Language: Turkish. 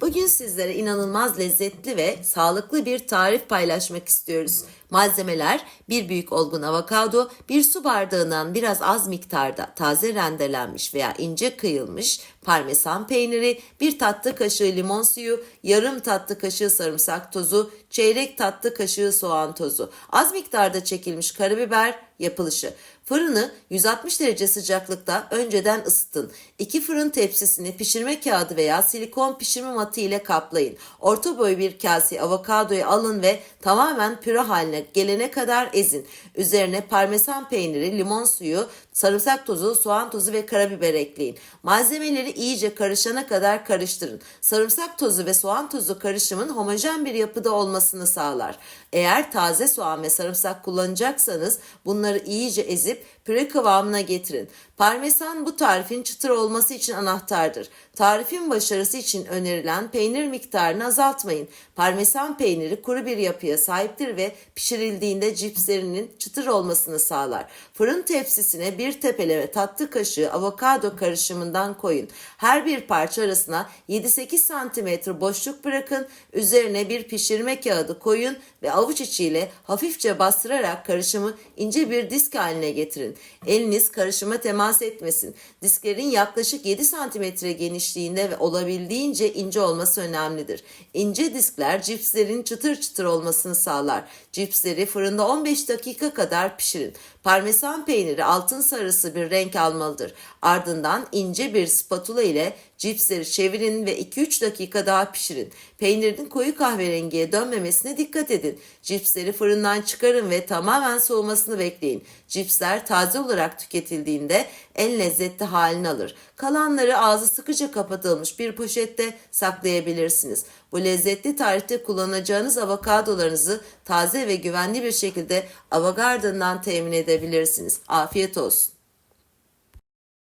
Bugün sizlere inanılmaz lezzetli ve sağlıklı bir tarif paylaşmak istiyoruz. Malzemeler bir büyük olgun avokado, bir su bardağından biraz az miktarda taze rendelenmiş veya ince kıyılmış parmesan peyniri, bir tatlı kaşığı limon suyu, yarım tatlı kaşığı sarımsak tozu, çeyrek tatlı kaşığı soğan tozu, az miktarda çekilmiş karabiber, yapılışı. Fırını 160 derece sıcaklıkta önceden ısıtın. İki fırın tepsisini pişirme kağıdı veya silikon pişirme matı ile kaplayın. Orta boy bir kase avokadoyu alın ve tamamen püre haline gelene kadar ezin. Üzerine parmesan peyniri, limon suyu, sarımsak tozu, soğan tozu ve karabiber ekleyin. Malzemeleri iyice karışana kadar karıştırın. Sarımsak tozu ve soğan tozu karışımın homojen bir yapıda olmasını sağlar. Eğer taze soğan ve sarımsak kullanacaksanız bunları iyice ezip püre kıvamına getirin. Parmesan bu tarifin çıtır olması için anahtardır. Tarifin başarısı için önerilen peynir miktarını azaltmayın. Parmesan peyniri kuru bir yapıya sahiptir ve pişirildiğinde cipslerinin çıtır olmasını sağlar. Fırın tepsisine bir tepeleme tatlı kaşığı avokado karışımından koyun. Her bir parça arasına 7-8 santimetre boşluk bırakın. Üzerine bir pişirme kağıdı koyun ve avuç içiyle hafifçe bastırarak karışımı ince bir disk haline getirin. Eliniz karışıma temas etmesin. Disklerin yaklaşık 7 santimetre genişliğinde ve olabildiğince ince olması önemlidir. İnce diskler cipslerin çıtır çıtır olmasını sağlar. Cipsleri fırında 15 dakika kadar pişirin. Parmesan peyniri altın sarısı bir renk almalıdır. Ardından ince bir spatula ile cipsleri çevirin ve 2-3 dakika daha pişirin. Peynirin koyu kahverengiye dönmemesine dikkat edin. Cipsleri fırından çıkarın ve tamamen soğumasını bekleyin. Cipsler taze olarak tüketildiğinde en lezzetli halini alır. Kalanları ağzı sıkıca kapatılmış bir poşette saklayabilirsiniz. Bu lezzetli tarifte kullanacağınız avokadolarınızı taze ve güvenli bir şekilde Avogarden'dan temin edebilirsiniz. Afiyet olsun.